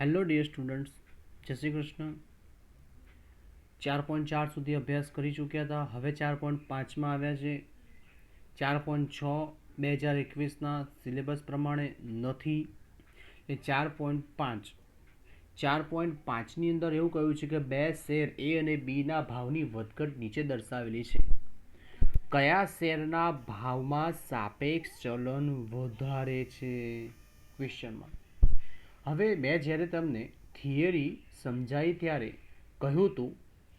Hello dear students જય શ્રી કૃષ્ણ. ચાર point ચાર સુધી અભ્યાસ કરી ચૂક્યા હતા. હવે ચાર પોઈન્ટ પાંચમાં આવ્યા છે. ચાર પોઈન્ટ છ બે હજાર એકવીસના સિલેબસ પ્રમાણે નથી. એ ચાર પોઈન્ટ પાંચ. ચાર પોઈન્ટ પાંચની અંદર એવું કહ્યું છે કે બે શેર એ અને બીના ભાવની વધઘટ નીચે દર્શાવેલી છે. કયા શેરના ભાવમાં સાપેક્ષ ચલન વધારે છે? ક્વેશ્ચનમાં હવે મેં જ્યારે તમને થિયરી સમજાવી ત્યારે કહ્યું હતું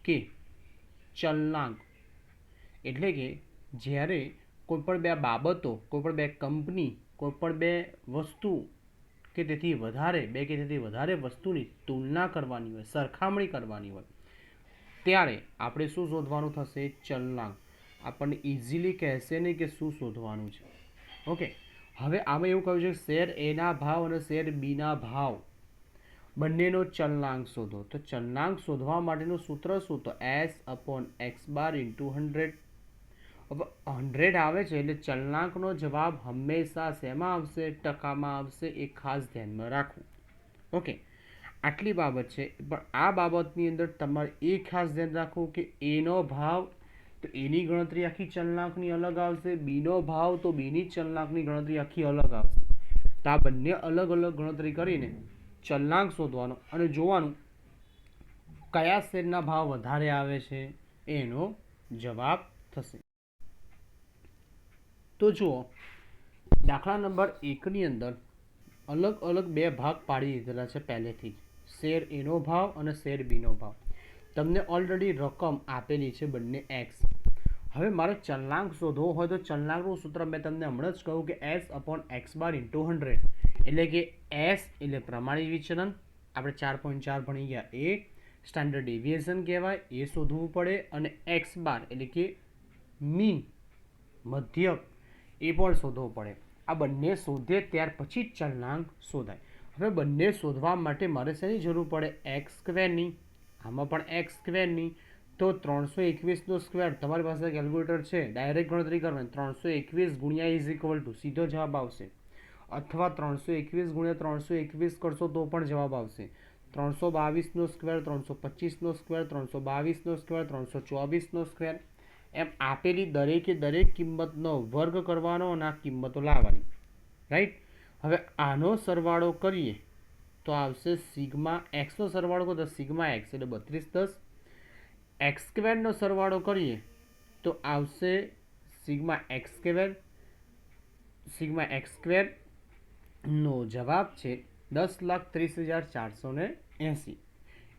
કે ચલનાંક એટલે કે જ્યારે કોઈ પણ બે બાબતો, કોઈ પણ બે કંપની, કોઈ પણ બે વસ્તુ કે તેથી વધારે, બે કે તેથી વધારે વસ્તુની તુલના કરવાની હોય, સરખામણી કરવાની હોય, ત્યારે આપણે શું શોધવાનું થશે? ચલનાંક આપણને ઇઝીલી કહેશે નહીં કે શું શોધવાનું છે. ઓકે હવે આમાં એવું કહ્યું છે શેર એના ભાવ અને શેર બીના ભાવ. બંનેનો ચલનાંક શોધો. તો ચલનાંક શોધવા માટેનું સૂત્ર શું? તો S upon X bar into hundred. હવે હંડ્રેડ આવે છે એટલે ચલનાંકનો જવાબ હંમેશા શેમાં આવશે? ટકામાં આવશે. એ ખાસ ધ્યાનમાં રાખવું. ઓકે. આટલી બાબત છે. પણ આ બાબતની અંદર તમારે એ ખાસ ધ્યાન રાખવું કે એનો ભાવ તો એની ગણતરી આખી ચલનાંકની અલગ આવશે, બીનો ભાવ તો બીની ચલનાંકની ગણતરી આખી અલગ આવશે. તો આ બંને અલગ અલગ ગણતરી કરીને ચલનાંક શોધવાનો અને જોવાનું કયા શેરના ભાવ વધારે આવે છે એનો જવાબ થશે. તો જુઓ, દાખલા નંબર એકની અંદર અલગ અલગ બે ભાગ પાડી દીધેલા છે પહેલેથી જ. શેર એનો ભાવ અને શેર બીનો ભાવ. તમને ઓલરેડી રકમ આપેલી છે બંને એક્સ હવે મારે ચલનાંક શોધવો હોય તો ચલનાંકનું સૂત્ર મેં તમને હમણાં જ કહ્યું કે S upon X bar into hundred એટલે કે એસ એટલે પ્રમાણિત વિચલન. આપણે ચાર પોઈન્ટ ચાર ભણી ગયા. એ સ્ટાન્ડર્ડ ડેવિએશન કહેવાય. એ શોધવું પડે અને એક્સ બાર એટલે કે મીન મધ્યક. એ પણ શોધવો પડે. આ બંને શોધે ત્યાર પછી ચલણાંક શોધાય. હવે બંને શોધવા માટે મારે શેની જરૂર પડે? એક્સ સ્ક્વેરની આમાં પણ એક્સ સ્ક્વેરની તો ત્રણસો એકવીસનો સ્ક્વેર તમારી પાસે કેલ્ક્યુલેટર છે ડાયરેક્ટ ગણતરી કરવાની ત્રણસો એકવીસ ગુણ્યા ઇઝ ઇક્વલ ટુ સીધો જવાબ આવશે. અથવા ત્રણસો એકવીસ ગુણ્યા ત્રણસો એકવીસ કરશો તો પણ જવાબ આવશે. ત્રણસો બાવીસનો સ્ક્વેર ત્રણસો પચીસનો સ્ક્વેર ત્રણસો બાવીસનો સ્ક્વેર ત્રણસો ચોવીસનો સ્ક્વેર એમ આપેલી દરેકે દરેક કિંમતનો વર્ગ કરવાનો અને આ કિંમતો લાવવાની. રાઈટ હવે આનો સરવાળો કરીએ. તો આવશે સિગ્મા એક્સનો સરવાળો કરો તો સિગ્મા એક્સ એટલે બત્રીસ દસ. એક્સ સ્ક્વેરનો સરવાળો કરીએ તો આવશે sigma X square. Sigma X સ્ક્વેરનો જવાબ છે દસ લાખ ત્રીસ હજાર ચારસો ને એંસી.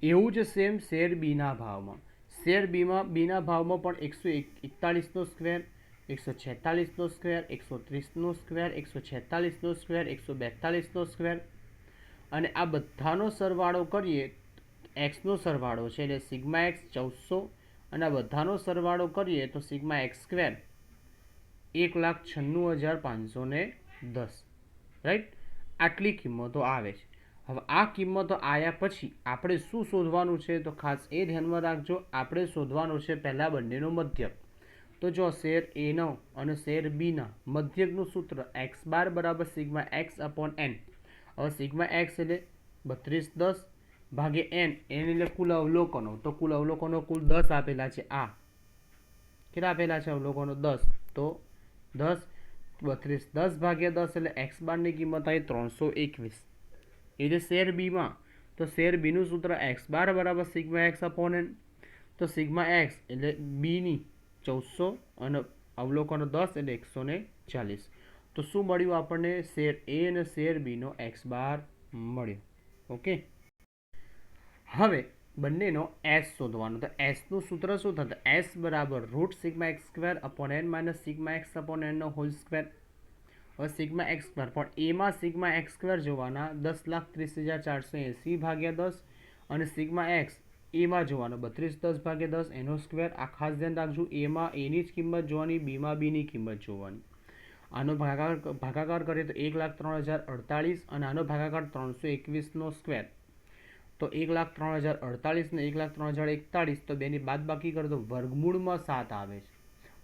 એવું જ સેમ શેર બીના ભાવમાં. શેર બીમાં બીના ભાવમાં પણ એકસો એકતાળીસનો સ્ક્વેર એકસો છેતાલીસનો સ્ક્વેર એકસો ત્રીસનો સ્ક્વેર એકસો છેતાલીસનો સ્ક્વેર એકસો બેતાલીસનો સ્ક્વેર અને આ બધાનો સરવાળો કરીએ એક્સનો સરવાળો છે એટલે સિગ્મા એક્સ ચૌદસો, અને આ બધાનો સરવાળો કરીએ તો સિગ્મા એક્સ સ્ક્વેર એક લાખ છન્નું હજાર પાંચસો ને દસ. રાઈટ આટલી કિંમતો આવે છે. હવે આ કિંમતો આવ્યા પછી આપણે શું શોધવાનું છે? તો ખાસ એ ધ્યાનમાં રાખજો, આપણે શોધવાનું છે પહેલાં બંનેનો મધ્યક. તો જો શેર એનો અને શેર બીના મધ્યકનું સૂત્ર એક્સ બાર બરાબર સિગ્મા એક્સ અપોન એન હવે સિગ્મા એક્સ એટલે બત્રીસ દસ ભાગે એન એન એટલે કુલ અવલોકનો. તો કુલ અવલોકનો કુલ દસ આપેલા છે આ. કેટલા આપેલા છે અવલોકનો? દસ. તો દસ, બત્રીસ દસ ભાગ્યા દસ એટલે એક્સ બારની કિંમત આવી ત્રણસો એકવીસ. એ જે શેર બીમાં. તો શેર બીનું સૂત્ર એક્સ બાર બરાબર સિગ્મા એક્સ અપોન એન તો સિગ્મા એક્સ એટલે બીની ચૌદસો અને અવલોકનો દસ એટલે એકસો ચાલીસ. તો શું મળ્યું આપણને? શેર એ અને શેર બીનો એક્સ બાર મળ્યો. ઓકે? હવે બંનેનો એસ શોધવાનો. તો એસનું સૂત્ર શું થતું એસ બરાબર root sigma X square upon N minus sigma X upon એનનો whole square હવે સિગ્મા એક્સ સ્ક્વેર પણ એમાં સિગ્મા એક્સ સ્ક્વેર જોવાના દસ લાખ ત્રીસ હજાર ચારસો એંસી ભાગ્યા દસ અને સિગ્મા એક્સ એમાં જોવાનો બત્રીસ દસ ભાગ્યા દસ એનો સ્ક્વેર આ ખાસ ધ્યાન રાખજો એમાં એની જ કિંમત જોવાની બીમાં બીની કિંમત જોવાની. આનો ભાગાકાર ભાગાકાર કરીએ તો એક લાખ ત્રણ હજાર અડતાળીસ અને આનો ભાગાકાર ત્રણસો એકવીસનો સ્ક્વેર તો એક લાખ ત્રણ હજાર અડતાળીસ ને એક લાખ ત્રણ હજાર એકતાળીસ, તો બેની બાદ બાકી કરો તો વર્ગમૂળમાં સાત આવે છે.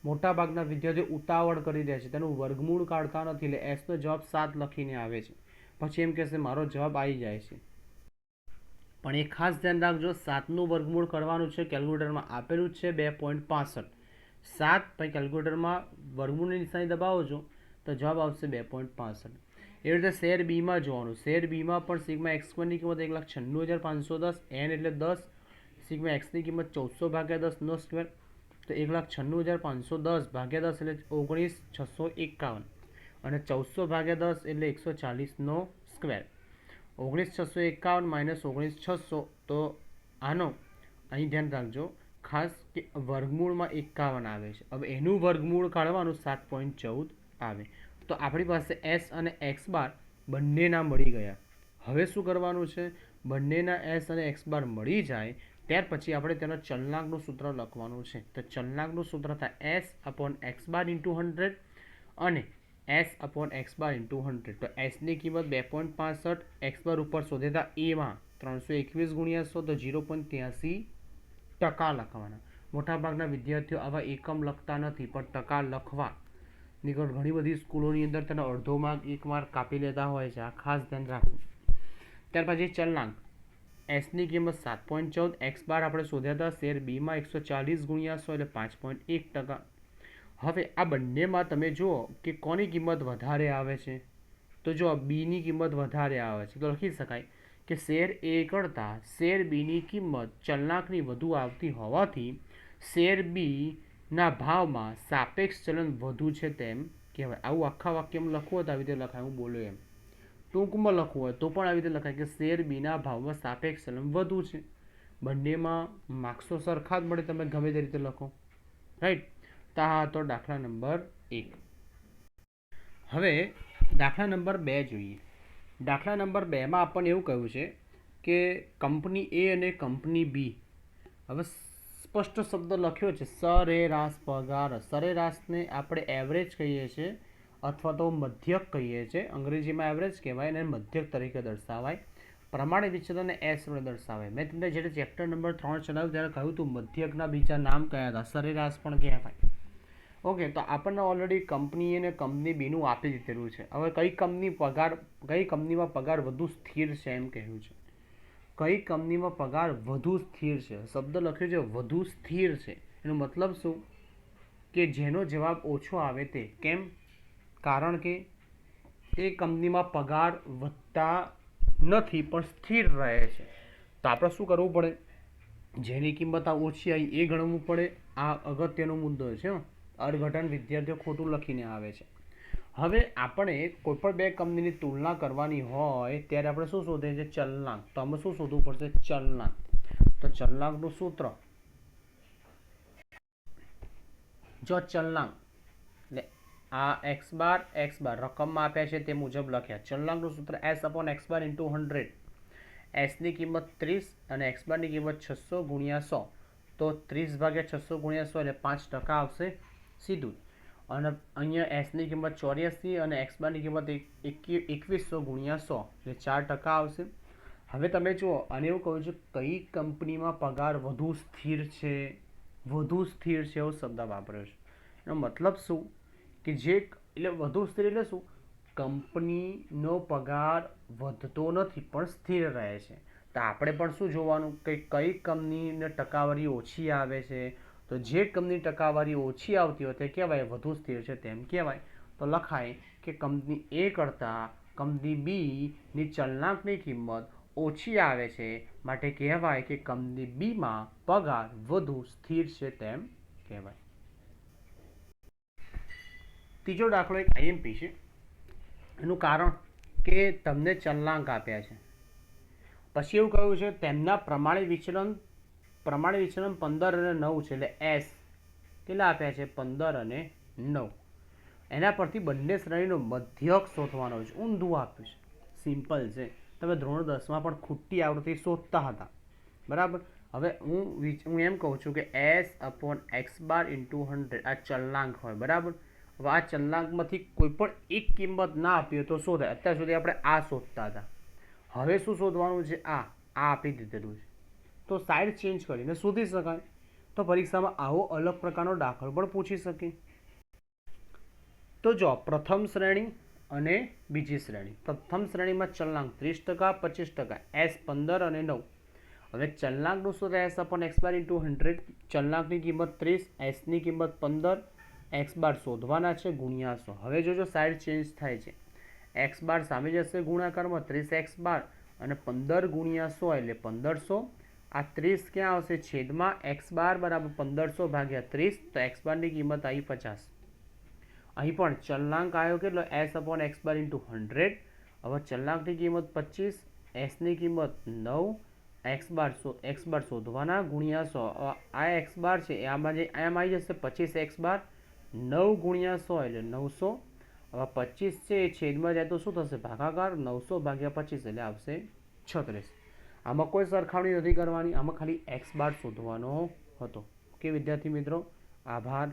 મોટાભાગના વિદ્યાર્થીઓ ઉતાવળ કરી દે છે. તેનું વર્ગમૂળ કાઢતા નથી એટલે એસનો જવાબ સાત લખીને આવે છે. પછી એમ કહેશે, મારો જવાબ આવી જાય છે. પણ એ ખાસ ધ્યાન રાખજો, સાતનું વર્ગમૂળ કરવાનું છે, કેલ્ક્યુલેટરમાં આપેલું છે બે પોઈન્ટ પાસઠ. સાત પછી કેલ્ક્યુલેટરમાં વર્ગમૂળની નિશાની દબાવો છો તો જવાબ આવશે બે પોઈન્ટ પાસઠ. એવી રીતે શેર બીમાં જોવાનું. શેર બીમાં પણ સિગ્મા એક્સ વનની કિંમત એક લાખ છન્નું હજાર પાંચસો દસ, એન એટલે દસ. સિગ્મા એક્સની કિંમત ચૌદસો ભાગ્યા દસનો સ્ક્વેર. તો એક લાખ છન્નું હજાર પાંચસો દસ ભાગ્યા દસ એટલે ઓગણીસ, છસો એકાવન. અને ચૌદસો ભાગ્યા દસ એટલે એકસો ચાલીસનો સ્ક્વેર. ઓગણીસ, છસો એકાવન માઇનસ ઓગણીસ, છસો. તો આનો અહીં ધ્યાન રાખજો. ખાસ કે વર્ગમૂળમાં એકાવન આવે છે. હવે એનું વર્ગમૂળ કાઢવાનું સાત પોઈન્ટ ચૌદ. આવે. તો આપણી પાસે એસ અને એક્સ બાર બંનેના મળી ગયા. હવે શું કરવાનું છે? બંનેના એસ અને એક્સ બાર મળી જાય, ત્યાર પછી આપણે તેના ચલનાંકનું સૂત્ર લખવાનું છે. તો ચલનાંકનું સૂત્ર થાય S upon X bar into hundred અને S upon X bar into hundred તો એસની કિંમત બે પોઈન્ટ પાસઠ એક્સ બાર ઉપર શોધેતા એમાં ત્રણસો એકવીસ ગુણ્યા સો, તો ઝીરો પોઈન્ટ ત્યાંસી ટકા લખવાના. મોટાભાગના વિદ્યાર્થીઓ આવા એકમ લખતા નથી, પણ ટકા લખવા નીકળ ઘણી બધી સ્કૂલોની અંદર તેનો અડધો માર્ક એક માર્ક કાપી લેતા હોય છે. આ ખાસ ધ્યાન રાખવું ત્યાર પછી ચલનાંક એસની કિંમત સાત પોઈન્ટ ચૌદ એક્સ બાર આપણે શોધ્યા હતા, શેર બીમાં એકસો ચાલીસ ગુણ્યા સો એટલે પાંચ પોઈન્ટ એક ટકા. હવે આ બંનેમાં તમે જુઓ કે કોની કિંમત વધારે આવે છે? તો જો બીની કિંમત વધારે આવે છે. તો લખી શકાય કે શેર એ કરતાં શેર બીની કિંમત ચલણાંકની વધુ આવતી હોવાથી શેર બીના ભાવમાં સાપેક્ષ ચલન વધુ છે તેમ કહેવાય. આવું આખા વાક્યમાં લખવું હોય તો આવી રીતે લખાય, હું બોલું એમ. ટૂંકમાં લખવું હોય તો પણ આવી રીતે લખાય કે શેર બીના ભાવમાં સાપેક્ષ ચલન વધુ છે. બંનેમાં માર્ક્સો સરખા જ મળે તમે ગમે તે રીતે લખો. રાઈટ તો હતો દાખલા નંબર એક. હવે દાખલા નંબર બે જોઈએ. દાખલા નંબર બેમાં આપણને એવું કહ્યું છે કે કંપની એ અને કંપની બી હવે સ્પષ્ટ શબ્દ લખ્યો છે, સરેરાશ પગાર. સરેરાશને આપણે એવરેજ કહીએ છીએ અથવા તો મધ્યક કહીએ છીએ. અંગ્રેજીમાં એવરેજ કહેવાય અને મધ્યક તરીકે દર્શાવાય. પ્રમાણે વિચલનને એસ વડે દર્શાવાય. મેં તમને જ્યારે ચેપ્ટર નંબર ત્રણ ચલાવ્યું ત્યારે કહ્યું હતું, મધ્યકના બીજા નામ કયા હતા? સરેરાશ પણ કહેવાય. ઓકે, તો આપણને ઓલરેડી કંપની અને કંપની બીનું આપી દીધેલું છે. હવે કઈ કંપની પગાર કઈ કંપનીમાં પગાર વધુ સ્થિર છે એમ કહ્યું છે? કઈ કંપનીમાં પગાર વધુ સ્થિર છે? શબ્દ લખ્યો છે, વધુ સ્થિર છે. એનો મતલબ શું? કે જેનો જવાબ ઓછો આવે તે કેમ? કારણ કે એ કંપનીમાં પગાર વધતા નથી, પણ સ્થિર રહે છે. તો આપણે શું કરવું પડે? જેની કિંમત આ ઓછી આવી એ ગણવું પડે. આ અગત્યનો મુદ્દો છે, હો. અર્થઘટન વિદ્યાર્થીઓ ખોટું લખીને આવે છે. હવે આપણે કોઈપણ બે કંપનીની તુલના કરવાની હોય, ત્યારે આપણે શું શોધીએ છીએ ચલનાંક. તો અમે શું શોધવું પડશે? ચલનાંક. તો ચલનાંકનું સૂત્ર. જો ચલનાંક, એટલે આ એક્સ બાર એક્સ બાર રકમમાં આપ્યા છે તે મુજબ લખ્યા. ચલનાંકનું સૂત્ર S upon X bar into hundred એસની કિંમત ત્રીસ અને એક્સ બારની કિંમત છસો ગુણ્યા સો. તો ત્રીસ ભાગ્યા છસો ગુણ્યા સો એટલે પાંચ ટકા આવશે સીધું. અને અહીંયા એસની કિંમત ચોર્યાસી અને એક્સ બારની કિંમત એક એકવીસો ગુણ્યા સો, એટલે ચાર ટકા આવશે. હવે તમે જુઓ, અને એવું કહું છું, કઈ કંપનીમાં પગાર વધુ સ્થિર છે? વધુ સ્થિર છે એવો શબ્દ વાપર્યો છે. એનો મતલબ શું? કે જે એટલે વધુ સ્થિર એટલે શું? કંપનીનો પગાર વધતો નથી, પણ સ્થિર રહે છે. તો આપણે પણ શું જોવાનું? કે કઈ કંપનીને ટકાવારી ઓછી આવે છે? તો જે કંપની ટકાવારી ઓછી આવતી હોય તે કહેવાય, વધુ સ્થિર છે તેમ કહેવાય. તો લખાય કે કંપની એ કરતાં કંપની બીની ચલનાંકની કિંમત ઓછી આવે છે, માટે કહેવાય કે કંપની બીમાં પગાર વધુ સ્થિર છે તેમ કહેવાય. ત્રીજો દાખલો એક આઈએમપી છે. એનું કારણ કે તમને ચલનાંક આપ્યા છે. પછી એવું કહ્યું છે, તેમના પ્રમાણિત વિચલન પ્રમાણિત વિચલન પંદર અને નવ છે એટલે એસ કેટલા આપ્યા છે? પંદર અને નવ. એના પરથી બંને શ્રેણીનો મધ્યક શોધવાનો છે. ઊંધું આપ્યું છે. સિમ્પલ છે. તમે ધોરણ દસમાં પણ ખૂટી આવૃત્તિ શોધતા હતા. બરાબર? હવે હું વિચ- હું એમ કહું છું કે S upon X bar into hundred આ ચલનાંક હોય, બરાબર? હવે આ ચલનાંકમાંથી કોઈ પણ એક કિંમત ના આપી હોય તો શોધાય. અત્યાર સુધી આપણે આ શોધતા હતા. હવે શું શોધવાનું છે? આ આ આપી દીધેલું છે. તો સાઈડ ચેન્જ કરીને શોધી શકાય. તો પરીક્ષામાં આવો અલગ પ્રકારનો દાખલો પણ પૂછી શકે. તો જો પ્રથમ શ્રેણી અને બીજી શ્રેણી. પ્રથમ શ્રેણીમાં ચલનાંક ત્રીસ ટકા, પચીસ ટકા, એસ પંદર અને નવ. હવે ચલનાંકનું શું રહેશે પણ એક્સ બાર ઇન્ટુ હંડ્રેડ ચલનાંકની કિંમત ત્રીસ, એસની કિંમત પંદર. એક્સ બાર શોધવાના છે, ગુણ્યા સો. હવે જોજો સાઈડ ચેન્જ થાય છે. એક્સ બાર સામે જશે ગુણાકારમાં, ત્રીસ એક્સ બાર અને પંદર ગુણ્યા સો એટલે પંદરસો. આ ત્રીસ ક્યાં આવશે? છેદમાં એક્સ બાર બરાબર પંદરસો ભાગ્યા ત્રીસ, તો એક્સ બારની કિંમત આવી પચાસ. અહીં પણ ચલનાંક આવ્યો કેટલો? S upon X bar into hundred. હવે ચલનાંકની કિંમત પચીસ, એસની કિંમત નવ, એક્સ બાર સો, એક્સ બાર શોધવાના ગુણ્યા સો. આ એક્સ બાર છે આમાં જે એમ આવી જશે પચીસ એક્સ બાર, નવ ગુણ્યા સો એટલે નવસો. હવે પચીસ છે, એ છેદમાં જાય તો શું થશે? ભાગાકાર નવસો ભાગ્યા પચીસ એટલે આવશે છત્રીસ. આમાં કોઈ સરખામણી નથી કરવાની. આમાં ખાલી એક્સ બાર શોધવાનો હતો. ઓકે, વિદ્યાર્થી મિત્રો, આભાર.